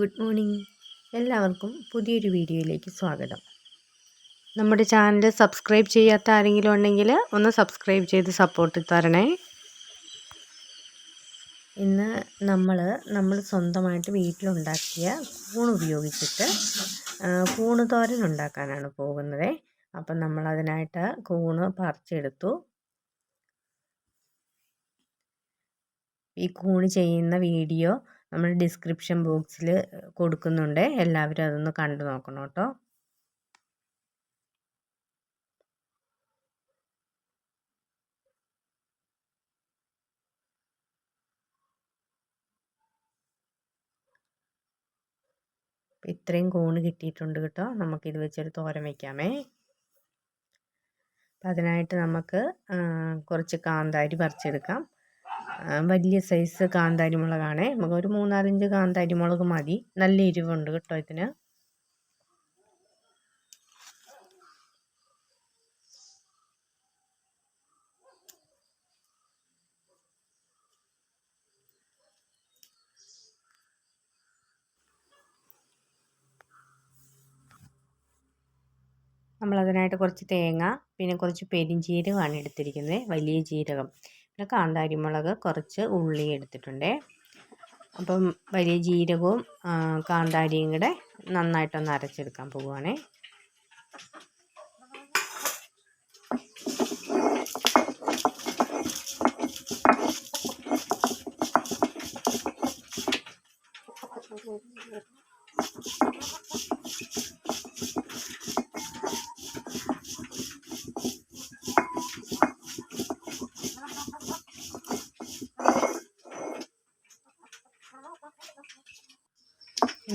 Good morning. എല്ലാവർക്കും പുതിയൊരു വീഡിയോയിലേക്ക് സ്വാഗതം. നമ്മുടെ ചാനൽ സബ്സ്ക്രൈബ് ചെയ്യാത്ത ആരെങ്കിലും ഉണ്ടെങ്കിൽ ഒന്ന് സബ്സ്ക്രൈബ് ചെയ്ത് സപ്പോർട്ട് തരണേ. ഇന്ന് നമ്മൾ നമ്മൾ സ്വന്തമായിട്ട് വീട്ടിലുണ്ടാക്കിയ കൂൺ ഉപയോഗിച്ചിട്ട് കൂണ് തോരൻ ഉണ്ടാക്കാനാണ് പോകുന്നത്. അപ്പം നമ്മളതിനായിട്ട് കൂണ് പറിച്ചെടുത്തു. ഈ കൂണ് ചെയ്യുന്ന വീഡിയോ നമ്മൾ ഡിസ്ക്രിപ്ഷൻ ബോക്സിൽ കൊടുക്കുന്നുണ്ട്. എല്ലാവരും അതൊന്ന് കണ്ടു നോക്കണം കേട്ടോ. ഇത്രയും കോണ് കിട്ടിയിട്ടുണ്ട് കേട്ടോ. ഇത് വെച്ചൊരു തോരൻ വയ്ക്കാമേ അപ്പം അതിനായിട്ട് നമുക്ക് കുറച്ച് കാന്താരി പറിച്ചെടുക്കാം. വലിയ സൈസ് കാന്താരി മുളകാണേ നമുക്ക് ഒരു മൂന്നാലഞ്ച് കാന്താരി മുളക് മതി. നല്ല എരിവുണ്ട് കേട്ടോ ഇതിന്. നമ്മളതിനായിട്ട് കുറച്ച് തേങ്ങ പിന്നെ കുറച്ച് പെരിഞ്ചീരകമാണ് എടുത്തിരിക്കുന്നത്. വലിയ ജീരകം. പിന്നെ കാന്താരി മുളക് കുറച്ച് ഉള്ളി എടുത്തിട്ടുണ്ട്. അപ്പം വലിയ ജീരകവും കാന്താരിയും കൂടെ നന്നായിട്ടൊന്ന് അരച്ചെടുക്കാൻ പോവുകയാണേ.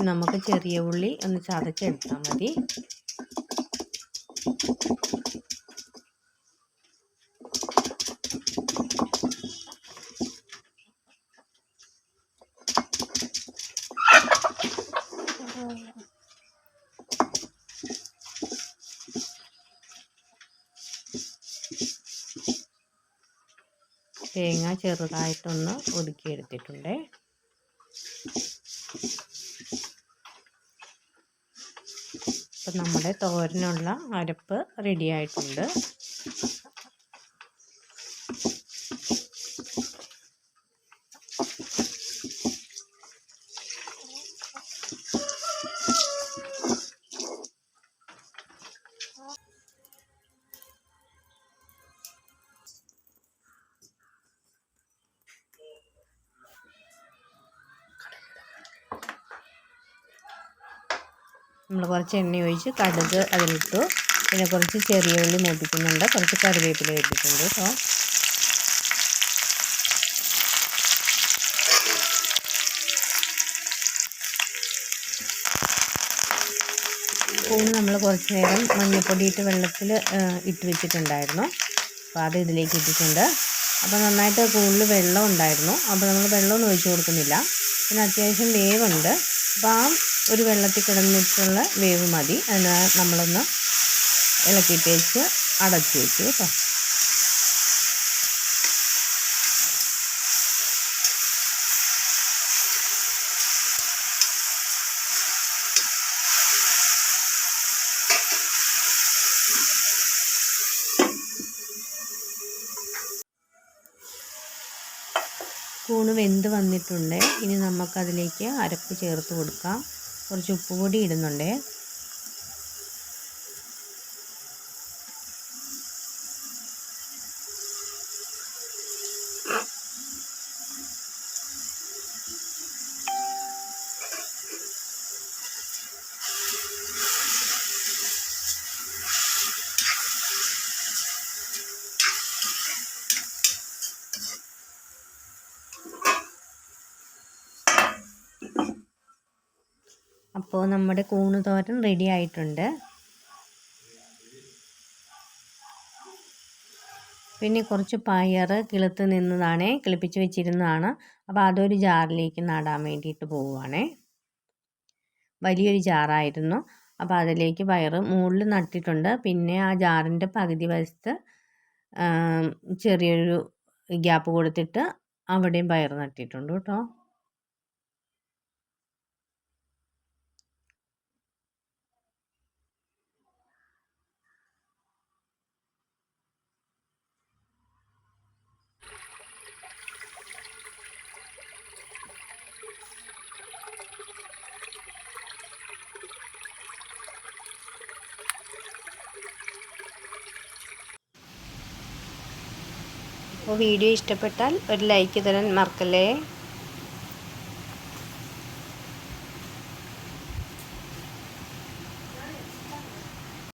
നമുക്ക് ചെറിയ ഉള്ളി ഒന്ന് ചതച്ചെടുത്താൽ മതി. തേങ്ങ ചെറുതായിട്ടൊന്ന് ഒതുക്കിയെടുത്തിട്ടുണ്ട്. നമ്മുടെ തോരനുള്ള അരപ്പ് റെഡി ആയിട്ടുണ്ട്. നമ്മൾ കുറച്ച് എണ്ണ ഒഴിച്ച് കടുക് അതിലിട്ടു. പിന്നെ കുറച്ച് ചെറിയ ഉള്ളി മൂപ്പിക്കുന്നുണ്ട്. കുറച്ച് കറിവേപ്പില ഇട്ടിട്ടുണ്ട് കേട്ടോ. കൂണ് നമ്മൾ കുറച്ച് നേരം മഞ്ഞൾപ്പൊടി ഇട്ട് വെള്ളത്തിൽ ഇട്ട് വെച്ചിട്ടുണ്ടായിരുന്നു. അപ്പോൾ അത് ഇതിലേക്ക് ഇട്ടിട്ടുണ്ട്. അപ്പോൾ നന്നായിട്ട് കൂടുതൽ വെള്ളം ഉണ്ടായിരുന്നു. അപ്പോൾ നമ്മൾ വെള്ളമൊന്നും ഒഴിച്ച് കൊടുക്കുന്നില്ല. പിന്നെ അത്യാവശ്യം വേവുണ്ട്. അപ്പോൾ ആ ഒരു വെള്ളത്തിൽ കിടന്നിട്ടുള്ള വേവ് മതി. അതിന് നമ്മളൊന്ന് ഇളക്കിയിട്ട് വെച്ച് അടച്ച് വെച്ചു കേട്ടോ. കൂണ് വെന്ത് വന്നിട്ടുണ്ട്. ഇനി നമുക്കതിലേക്ക് അരപ്പ് ചേർത്ത് കൊടുക്കാം. കുറച്ച് ഉപ്പ് പൊടി ഇടുന്നുണ്ട്. അപ്പോൾ നമ്മുടെ കൂണ് തോരൻ റെഡി ആയിട്ടുണ്ട്. പിന്നെ കുറച്ച് പയർ കിളുത്ത് നിന്നതാണ് കിളിപ്പിച്ച് വെച്ചിരുന്നതാണ്. അപ്പോൾ അതൊരു ജാറിലേക്ക് നടാൻ വേണ്ടിയിട്ട് പോവുകയാണേ വലിയൊരു ജാറായിരുന്നു. അപ്പോൾ അതിലേക്ക് പയർ മുകളിൽ നട്ടിട്ടുണ്ട്. പിന്നെ ആ ജാറിന്റെ പകുതി വശത്ത് ചെറിയൊരു ഗ്യാപ്പ് കൊടുത്തിട്ട് അവിടെയും പയർ നട്ടിട്ടുണ്ട് കേട്ടോ. അപ്പോൾ വീഡിയോ ഇഷ്ടപ്പെട്ടാൽ ഒരു ലൈക്ക് തരാൻ മറക്കല്ലേ?